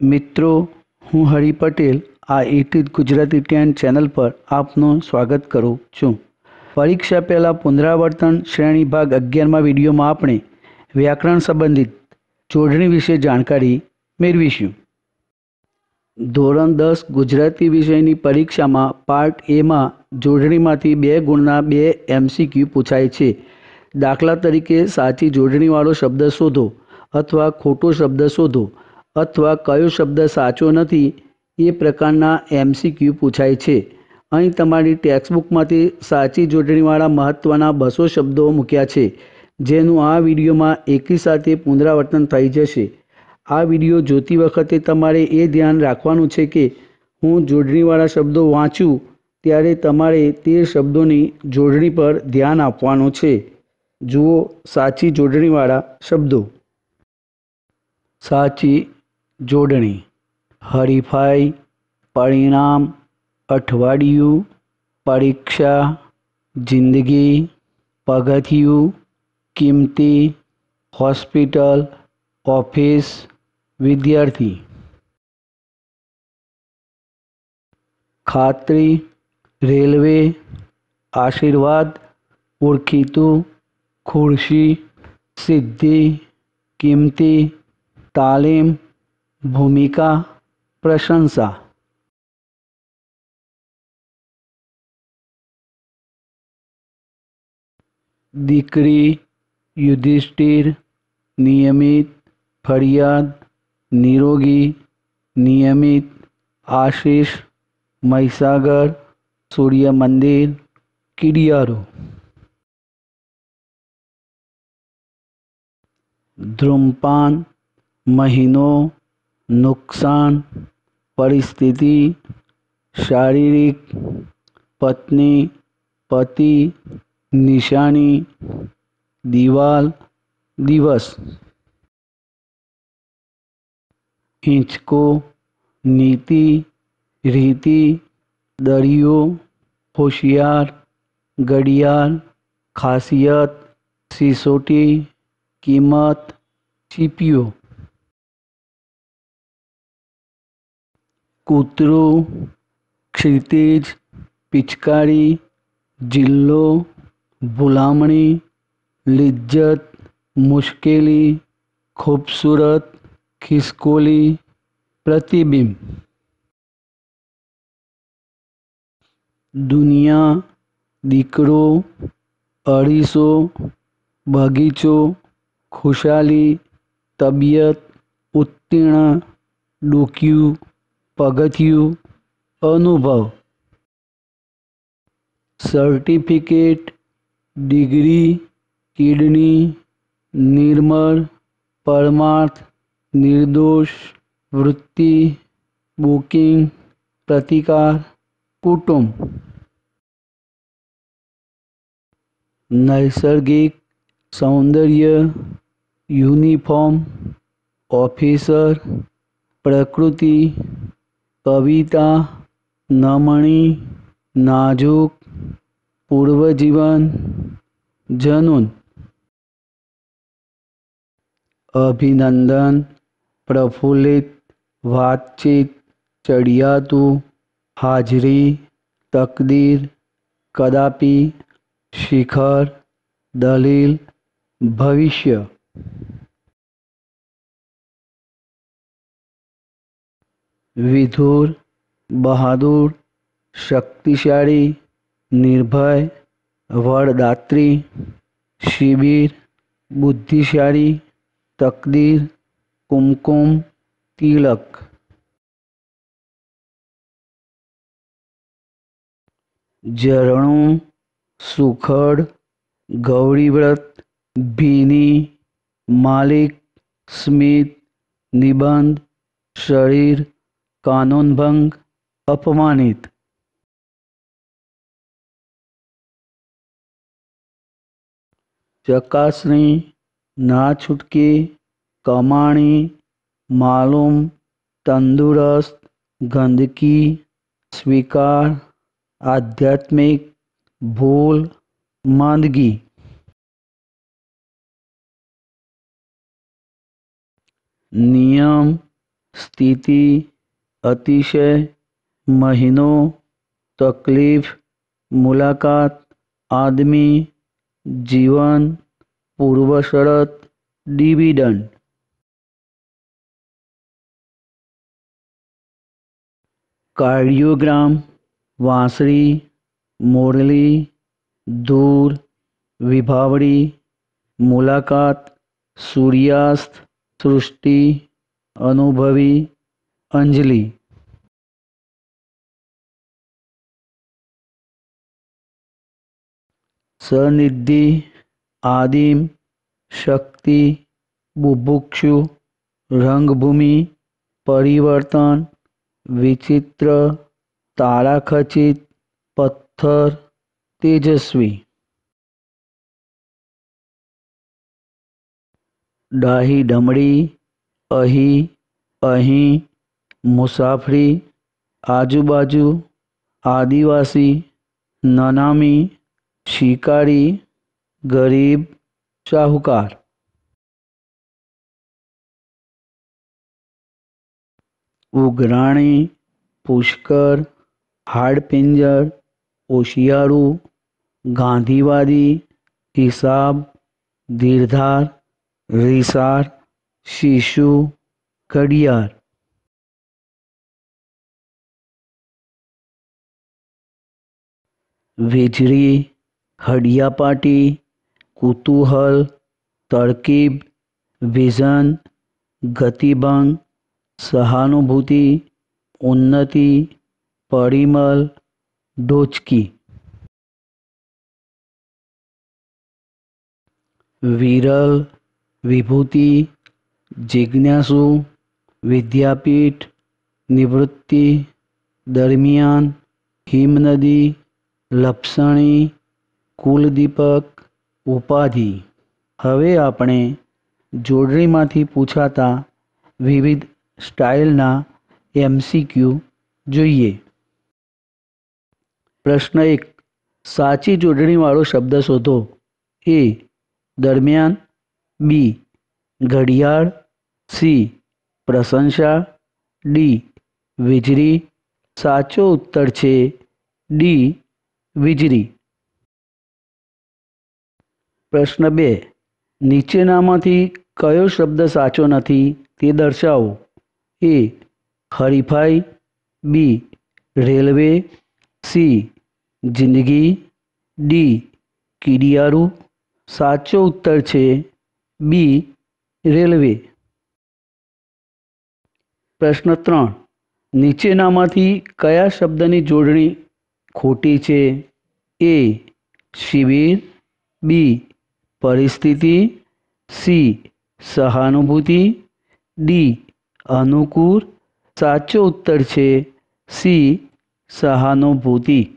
મિત્રો, હું હરિ પટેલ, આ ઇટ ગુજરાતી ટેન ચેનલ પર આપનું સ્વાગત કરું છું. પરીક્ષા પહેલાં પુનરાવર્તન શ્રેણી ભાગ અગિયારમાં વિડીયોમાં આપણે વ્યાકરણ સંબંધિત જોડણી વિશે જાણકારી મેળવીશું. ધોરણ દસ ગુજરાતી વિષયની પરીક્ષામાં પાર્ટ એમાં જોડણીમાંથી બે ગુણના બે એમસીક્યુ પૂછાય છે. દાખલા તરીકે સાચી જોડણીવાળો શબ્દ શોધો અથવા ખોટો શબ્દ શોધો. અથવા કયો શબ્દ સાચો નથી, એ પ્રકારના એમસીક્યુ પૂછાય છે. અહીં તમારી ટેક્સ્ટબુકમાંથી સાચી જોડણીવાળા મહત્ત્વના બસો શબ્દો મૂક્યા છે, જેનું આ વિડીયોમાં એકી સાથે પુનરાવર્તન થઈ જશે. આ વીડિયો જોતી વખતે તમારે એ ધ્યાન રાખવાનું છે કે હું જોડણીવાળા શબ્દો વાંચું, ત્યારે તમારે તે શબ્દોની જોડણી પર ધ્યાન આપવાનું છે. જુઓ સાચી જોડણીવાળા શબ્દો. સાચી જોડણી હરીફાઈ પરિણામ અઠવાડિયું પરીક્ષા જિંદગી પગથિયું કિંમતી હોસ્પિટલ ઓફિસ વિદ્યાર્થી ખાતરી રેલવે આશીર્વાદ ઓળખીતું ખુરશી સિદ્ધિ કિંમતી તાલીમ ભૂમિકા પ્રશંસા દીકરી યુધિષ્ઠિર નિયમિત ફરિયાદ નિરોગી નિયમિત આશીષ મહીસાગર સૂર્ય મંદિર કિડિયારો ધૂમ્રપાન મહિનો નુકસાન પરિસ્થિતિ શારીરિક પત્ની પતિ નિશાની દિવાલ દિવસ હિંચકો નીતિ રીતિ દરિયો હોશિયાર ઘડિયાળ ખાસિયત સિસોટી કિંમત ચીપિયો કૂતરું ક્ષિતિજ પિચકારી જિલ્લો ભૂલામણી લિજ્જત મુશ્કેલી ખૂબસૂરત ખિસકોલી પ્રતિબિંબ દુનિયા દીકરો અઢીસો બગીચો ખુશાલી તબિયત ઉત્તીર્ણ ડોક્યું પગથિયું અનુભવ સર્ટિફિકેટ ડિગ્રી કિડની નિર્મળ પરમાર્થ નિર્દોષ વૃત્તિ બુકિંગ પ્રતિકાર કુટુંબ નૈસર્ગિક સૌંદર્ય યુનિફોર્મ ઓફિસર પ્રકૃતિ કવિતા નમણી નાજુક પૂર્વજીવન જનૂન અભિનંદન પ્રફુલ્લિત વાતચીત ચડિયાતું હાજરી તકદીર કદાપી શિખર દલીલ ભવિષ્ય विधुर, बहादुर, शक्तिशाली, निर्भय, वरदात्री, शिविर, बुद्धिशाली, तकदीर, कुमकुम, तिलक। झरणों सुखड़, गौरीव्रत भीनी मालिक, स्मित, निबंध, शरीर શરીર કાનૂનભંગ અપમાનિત ચકાસણી ના છૂટકે કમાણી માલુમ તંદુરસ્ત ગંદકી સ્વીકાર આધ્યાત્મિક ભૂલ માંદગી નિયમ સ્થિતિ અતિશય મહિનો તકલીફ મુલાકાત આદમી જીવન પૂર્વ શરત ડિવિડન્ડ કાર્ડિયોગ્રામ વાંસળી મોરલી ધૂર વિભાવડી મુલાકાત સૂર્યાસ્ત સૃષ્ટિ અનુભવી अंजलि। सनिधि, आदिम, शक्ति, बुभुक्षु, रंगभूमि, परिवर्तन, विचित्र, ताराखचित, पत्थर, तेजस्वी। डाही डमड़ी, अही अही મુસાફરી આજુબાજુ આદિવાસી નનામી શિકારી ગરીબ શાહુકાર ઉઘરાણી પુષ્કર હાડપિંજર ઓશિયાળુ ગાંધીવાદી હિસાબ ધીરધાર રીસાર શિશુ ઘડિયાળ વીજળી હડિયાપાટી કુતૂહલ તરકીબ વિઝન ગતિભંગ સહાનુભૂતિ ઉન્નતિ પરિમલ ડોચકી વિરલ વિભૂતિ જિજ્ઞાસુ વિદ્યાપીઠ નિવૃત્તિ દરમિયાન હિમનદી લપસણી, કુલદીપક, ઉપાધિ. હવે આપણે જોડણીમાંથી પૂછાતા વિવિધ સ્ટાઇલના એમસીક્યુ જોઈએ. પ્રશ્ન એક, સાચી જોડણીવાળો શબ્દ શોધો. એ, દરમિયાન. બી, ઘડિયાળ. સી, પ્રશંસા. ડી, વીજળી. સાચો ઉત્તર છે, ડી વીજળી. પ્રશ્ન બે, નીચેનામાંથી કયો શબ્દ સાચો નથી તે દર્શાવો. એ, હરીફાઈ, બી, રેલવે, સી, જિંદગી, ડી, કીડિયારું. સાચો ઉત્તર છે બી, રેલવે. પ્રશ્ન ત્રણ, નીચેનામાંથી કયા શબ્દની જોડણી ખોટી છે. એ શિબિર, બી પરિસ્થિતિ, સી સહાનુભૂતિ, ડી અનુકૂળ, સાચો ઉત્તર છે. સી સહાનુભૂતિ.